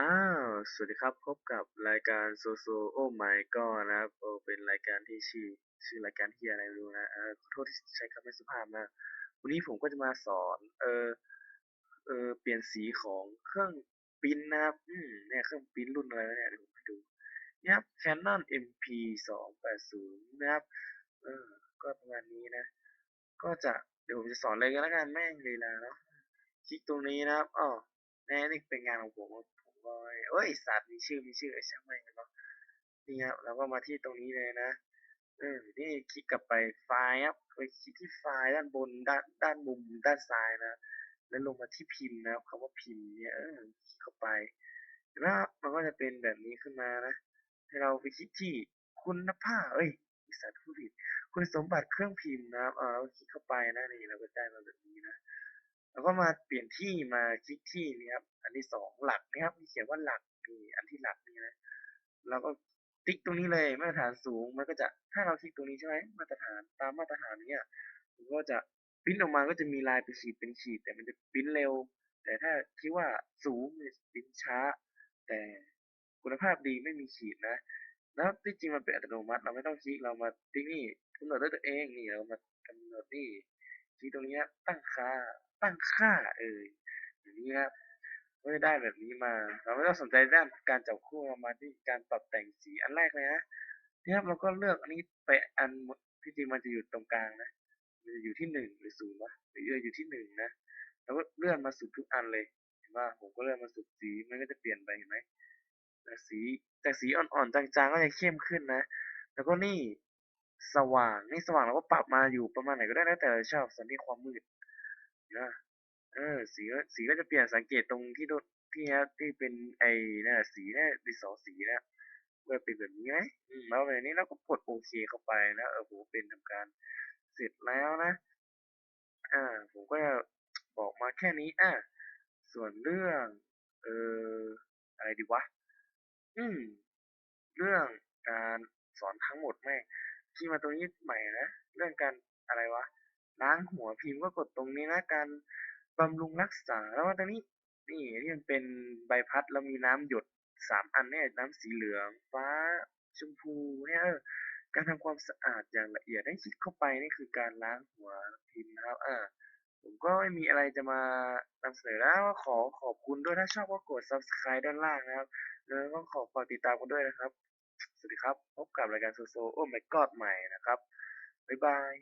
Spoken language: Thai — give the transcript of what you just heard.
อ้าว สวัสดีครับ พบกับรายการโซโซโอ้ my god นะครับโอ้เป็นรายการที่ชื่อ ชื่อรายการที่อะไรไม่รู้นะ เออขอโทษที่ใช้คำไม่สุภาพนะ วันนี้ผมก็จะมาสอน เออ เออ เปลี่ยนสีของเครื่องปริ้นนะครับ อืมเนี่ยเครื่องปริ้นรุ่นอะไรวะเนี่ยเดี๋ยวผมไปดูนี่ครับ Canon MP 280นะครับ เออ ก็ประมาณนี้นะ ก็จะ เดี๋ยวผมจะสอนเลยก็แล้วกันแม่งเลยนะเนาะ คลิกตรงนี้นะครับอ๋อแน่นี่เป็นงานของผมผม ก็เอ้ยสัตว์มีชื่อมีชื่อไอ้ช่างแม่งเนาะนี่ครับเราก็มาที่ตรงนี้เลยนะเออนี่คลิกกลับไปไฟล์ครับไปคลิกที่ไฟล์ด้านบนด้านด้านมุมด้านซ้ายนะ แล้วลงมาที่พิมพ์นะครับคำว่าพิมพ์เนี่ยเออคลิกเข้าไปเห็นไหมครับมันก็จะเป็นแบบนี้ขึ้นมานะ ให้เราไปคลิกที่คุณภาพเอ้ยอีสัตว์ผู้ผิดคุณสมบัติเครื่องพิมพ์นะครับ เออเราคลิกเข้าไปนะนี่เราก็ได้มาแบบนี้นะ แล้วก็มาเปลี่ยนที่มาคลิกที่นี่ครับอันที่สองหลักนะครับมีเขียนว่าหลักนี่อันที่หลักนี่นะเราก็ติ๊กตรงนี้เลยมาตรฐานสูงมันก็จะถ้าเราคลิกตรงนี้ใช่ไหมมาตรฐานตามมาตรฐานเนี้ยมันก็จะปริ้นออกมาก็จะมีลายเป็นขีดเป็นขีด แต่มันจะปริ้นเร็ว แต่ถ้าคิดว่าสูงมันจะปริ้นช้า แต่คุณภาพดีไม่มีขีดนะแล้วที่จริงมันเป็นอัตโนมัติ เราไม่ต้องคลิกเรามาติ๊กนี่กำหนดด้วยตัวเองนี่เรามากำหนดนี่ คลิกตรงนี้ตั้งค่าตั้งค่าเอออย่างนี้ครับก็จะได้แบบนี้มา เราไม่ต้องสนใจด้านการจับคู่เรามาที่การปรับแต่งสีอันแรกเลยนะนี่ครับเราก็เลือกอันนี้ไปอันที่จริงมันจะอยู่ตรงกลางนะมันจะอยู่ที่หนึ่งหรือศูนย์วะหรืออยู่ที่หนึ่งนะเราก็เลื่อนมาสุดทุกอันเลยเห็นว่าผมก็เลื่อนมาสุดสีมันก็จะเปลี่ยนไปเห็นไหมจากสีจากสีอ่อนๆจางๆก็จะเข้มขึ้นนะ แล้วก็นี่ สว่าง นี่สว่างเราก็ปรับมาอยู่ประมาณไหนก็ได้นะแต่เราชอบส่วนที่ความมืดนะเออสีก็สีก็จะเปลี่ยนสังเกตตรงที่โดนที่ฮะที่เป็นไอ้นี่นสีเนี่ยดินสอสีเนี่ยเมื่อเป็นแบบนี้ไหมอืมแล้วแบบนี้เราก็กดโอเคเข้าไปนะเออผมเป็นทำการเสร็จแล้วนะอ่าผมก็จะบอกมาแค่นี้อะส่วนเรื่องเอออะไรดีวะอืมเรื่องการสอนทั้งหมดแม่ง ที่มาตรงนี้ใหม่นะเรื่องการอะไรวะล้างหัวพิมพ์ก็กดตรงนี้นะการบำรุงรักษาแล้วว่าตรงนี้นี่ที่มันเป็นใบพัดแล้วมีน้ำหยดสามอันเนี่ยน้ำสีเหลือง ฟ้าชมพูเนี่ยเออการทำความสะอาดอย่างละเอียดให้คลิกเข้าไปนี่คือการล้างหัวพิมพ์นะครับอ่าผมก็ไม่มีอะไรจะมานำเสนอแล้วขอขอบคุณด้วยถ้าชอบก็กด subscribe ด้านล่างนะครับ แล้วก็ขอฝากติดตามกันด้วยนะครับ วัสดีครับ พบกับรายการโซโซโอ้ my god ใหม่นะครับ บ๊ายบาย